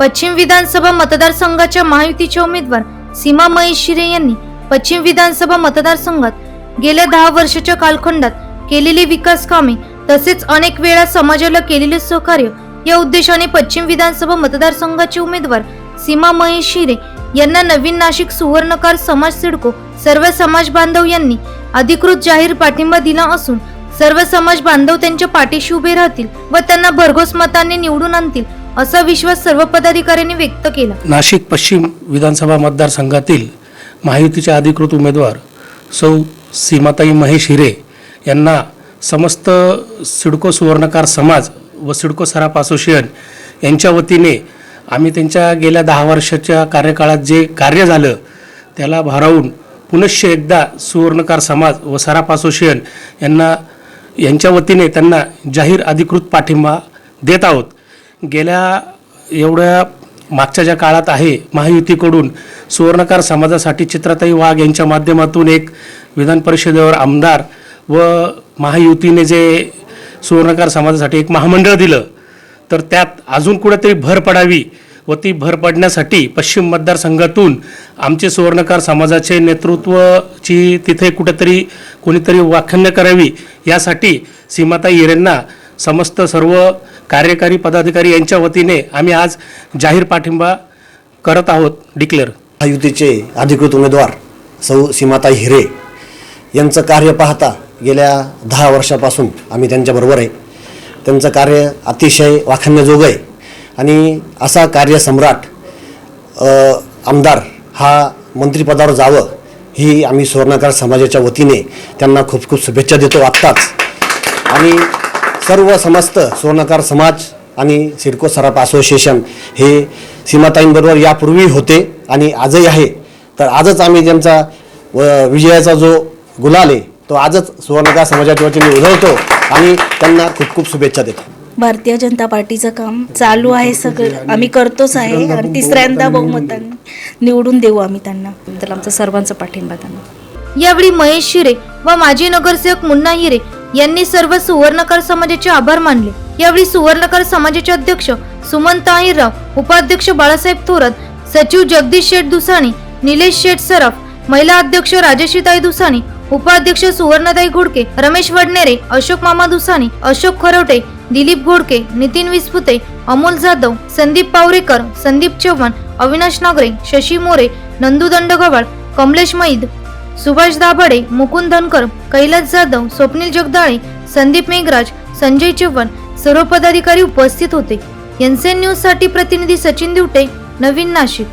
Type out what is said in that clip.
पश्चिम विधानसभा मतदारसंघाच्या महायुतीच्या उमेदवार सीमा महेश शिरे यांनी पश्चिम विधानसभा मतदारसंघात गेल्या दहा वर्षाच्या कालखंडात केलेली विकास कामे तसेच अनेक वेळा समाजाला केलेले सहकार्य या उद्देशाने पश्चिम विधानसभा मतदारसंघाचे उमेदवार सीमा महेश शिरे यांना नवीन नाशिक सुवर्णकार समाज सिडको सर्व समाज बांधव यांनी अधिकृत जाहीर पाठिंबा दिला असून सर्व समाज बांधव त्यांच्या पाठीशी उभे राहतील व त्यांना भरघोस मताने निवडून आणतील असा विश्वास सर्व पदाधिकाऱ्यांनी व्यक्त केला. नाशिक पश्चिम विधानसभा मतदारसंघातील महायुतीचे अधिकृत उमेदवार सौ सीमाताई महेश हिरे यांना समस्त सिडको सुवर्णकार समाज व सिडको सराफ असोसिएशन यांच्या वतीने आम्ही त्यांच्या गेल्या दहा वर्षाच्या कार्यकाळात जे कार्य झालं त्याला भारावून पुनश्च एकदा सुवर्णकार समाज व सराफ असोसिएशन यांना यांच्या वतीने त्यांना जाहीर अधिकृत पाठिंबा देत आहोत. गेल्या एवढ्या मागच्या ज्या काळात आहे महायुतीकडून सुवर्णकार समाजासाठी चित्राताई वाघ यांच्या माध्यमातून एक विधान परिषदेवर आमदार व महायुतीने जे सुवर्णकार समाजासाठी एक महामंडळ दिलं तर त्यात अजून कुठेतरी भर पडावी व ती भर पडण्यासाठी पश्चिम मतदारसंघातून आमचे सुवर्णकार समाजाचे नेतृत्वची तिथे कुठेतरी कोणीतरी व्याख्यान करावी यासाठी सीमाताई हिरेंना समस्त सर्व कार्यकारी पदाधिकारी यांच्या वतीने आम्ही आज जाहीर पाठिंबा करत आहोत डिक्लेअर महायुतीचे अधिकृत उमेदवार सौ सीमाताई हिरे यांचं कार्य पाहता गेल्या दहा वर्षापासून आम्ही त्यांच्याबरोबर आहे. त्यांचं कार्य अतिशय वाखाणण्याजोगं आहे. आणि असा कार्यसम्राट आमदार हा मंत्रिपदावर जावं ही आम्ही सुवर्णकार समाजाच्या वतीने त्यांना खूप खूप शुभेच्छा देतो आत्ताच. आणि सर्व समस्त सुवर्णकार समाज आणि सिडको सराफ असोसिएशन हे सीमाताईंबरोबर यापूर्वी होते आणि आजही आहे. तर आजच आम्ही त्यांचा व विजयाचा जो गुलाल आहे तो आजच सुवर्णकार समाजाच्या वतीने उधळतो आणि त्यांना खूप खूप शुभेच्छा देतो. भारतीय जनता पार्टीचं काम चालू आहे सगळं. आम्ही करतोच आहे आणि तिसऱ्यांदा बहुमताने निवडून देऊ आम्ही त्यांना. तर आमचा सर्वांचा पाठिंबा त्यांना यावेळी महेश शिरे व माजी नगरसेवक मुन्ना हिरे यांनी सर्व सुवर्णकार समाजाचे आभार मानले. यावेळी सुवर्णकार समाजाचे अध्यक्ष सुमंत आहिरराव उपाध्यक्ष बाळासाहेब थोरात सचिव जगदीश शेठ दुसाणी निलेश शेठ सराफ महिला अध्यक्ष राजेशीताई दुसाणी उपाध्यक्ष सुवर्णताई घोडके रमेश वडनेरे अशोक मामा दुसाणी अशोक खरवटे दिलीप घोडके नितीन विस्पुते अमोल जाधव संदीप पावरेकर संदीप चव्हाण अविनाश नागरे शशी मोरे नंदू दंडगवाळ कमलेश मैद सुभाष दाभाडे मुकुंद धनकर कैलास जाधव स्वप्नील जगदाळे संदीप मेघराज संजय चव्हाण सर्व पदाधिकारी उपस्थित होते. एनसेन न्यूजसाठी प्रतिनिधी सचिन दिवटे नवीन नाशिक.